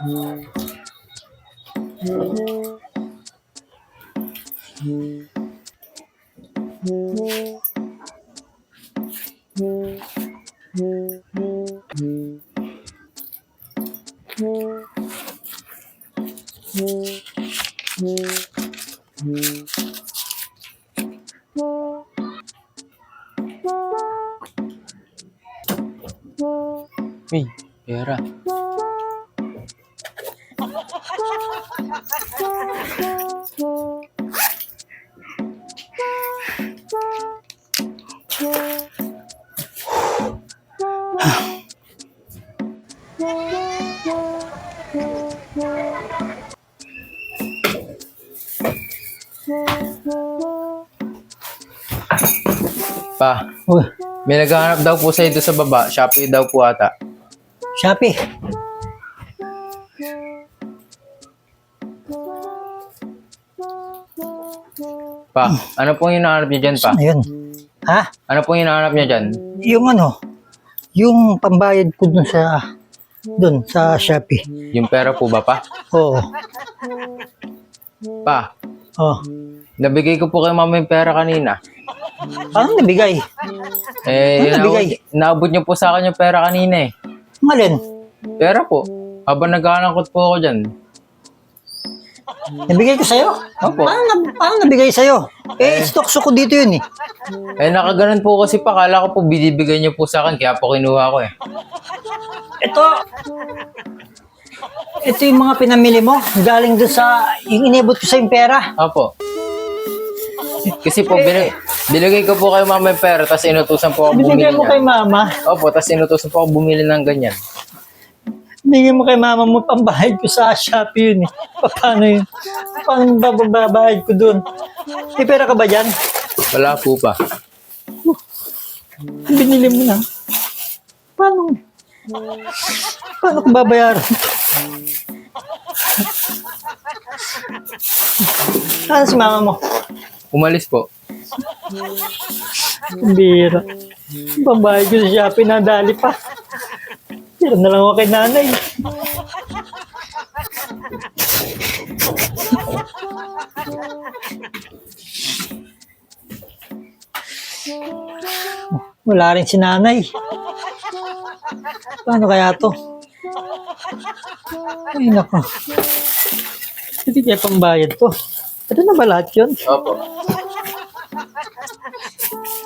Uy, pera. Pa, Uy, may naghahanap daw po sa ito sa baba. Shopee daw po ata. Shopee. Pa, ano pong hinahanap niya dyan, pa? Ayun. Ha? Ano pong hinahanap niya dyan? Yung ano, yung pambayad ko dun sa, dun sa Shopee. Yung pera po ba, pa? Oo. Pa, Oh. nabigay ko po kay mama yung pera kanina. Paano nabigay? Eh, Ano nabigay? inaabot niyo po sa akin yung pera kanina eh. Malin? Pera po. Habang naghahanap po ako dyan. Nabigay ko sa'yo? Opo. Paano, na- paano nabigay sa'yo? Eh, stokso ko dito yun eh. Eh, nakaganon po kasi pa. Kala ko po binibigay niyo po sa akin. Kaya po kinuha ko eh. Ito, ito yung mga pinamili mo. Galing dun sa, yung inibot ko sa yung pera. Opo. Kasi po, binig, binigay ko po kay mama yung pera, tapos inutusan po ako bumili Binigay mo kay niya. mama. Opo, tapos inutusan po ako bumili ng ganyan. Binigay mo kay mama mo, pambayad ko sa Shopee yun eh. Pa- Paano yun? Paano babayad ko dun? May pera ka ba dyan? Wala po pa. Binili mo na. Paano? Paano ko babayaran? Ano si mama mo? Umalis po. Bira. Babayad ko sa Shopee na dali pa. Tira na lang ako kay nanay. Wala rin si nanay. Paano kaya to? Ay, nako. Hindi kaya pambayad to. Ito na ba lahat yun? Opo.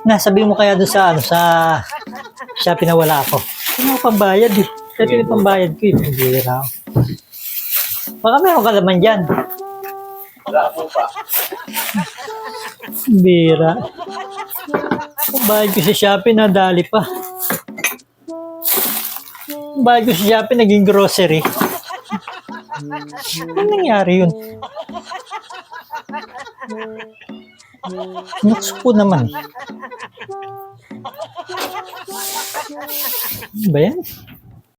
Nasabi mo kaya doon sa, ano, sa Shopee na wala ako. Ano pambayad eh. Ito yung pambayad ko eh. Bira. Baka meron ka naman dyan. Wala po pa. Bira. Pambayad ko sa Shopee na dali pa. Pambayad ko sa Shopee naging grocery. Ano nangyari yun? Nukso ko naman. Ano ba yan?